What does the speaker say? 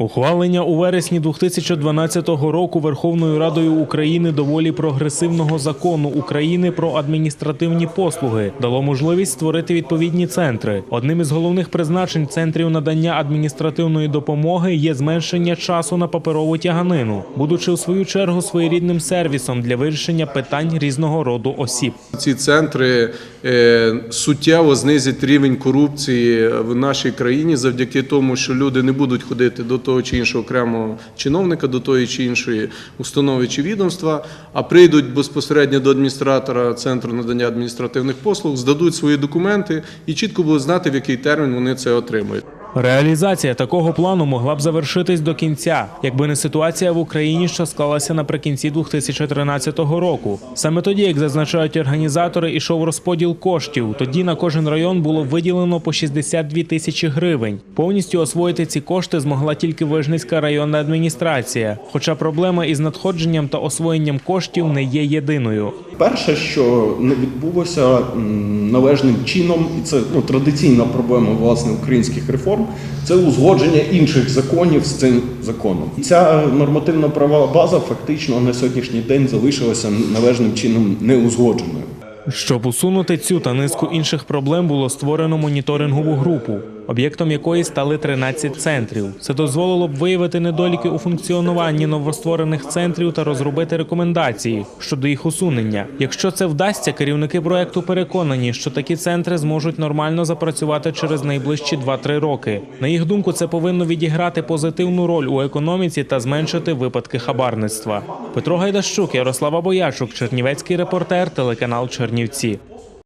Ухвалення у вересні 2012 року Верховною Радою України доволі прогресивного закону України про адміністративні послуги дало можливість створити відповідні центри. Одним із головних призначень центрів надання адміністративної допомоги є зменшення часу на паперову тяганину, будучи у свою чергу своєрідним сервісом для вирішення питань різного роду осіб. Ці центри е, суттєво знизять рівень корупції в нашій країні завдяки тому, що люди не будуть ходити до того чи іншого окремого чиновника, до тої чи іншої установи чи відомства, а прийдуть безпосередньо до адміністратора центру надання адміністративних послуг, здадуть свої документи і чітко будуть знати, в який термін вони це отримують. Реалізація такого плану могла б завершитись до кінця, якби не ситуація в Україні, що склалася наприкінці 2013 року. Саме тоді, як зазначають організатори, ішов розподіл коштів. Тоді на кожен район було виділено по 62 тисячі гривень. Повністю освоїти ці кошти змогла тільки Вижницька районна адміністрація. Хоча проблема із надходженням та освоєнням коштів не є єдиною. Перше, що не відбулося належним чином, і це ну, традиційна проблема власне українських реформ, це узгодження інших законів з цим законом. Ця нормативна права база фактично на сьогоднішній день залишилася належним чином неузгодженою. Щоб усунути цю та низку інших проблем, було створено моніторингову групу, об'єктом якої стали 13 центрів. Це дозволило б виявити недоліки у функціонуванні новостворених центрів та розробити рекомендації щодо їх усунення. Якщо це вдасться, керівники проекту переконані, що такі центри зможуть нормально запрацювати через найближчі 2-3 роки. На їх думку, це повинно відіграти позитивну роль у економіці та зменшити випадки хабарництва. Петро Гайдащук, Ярослава Боячук, Чернівецький репортер, телеканал Чернівці.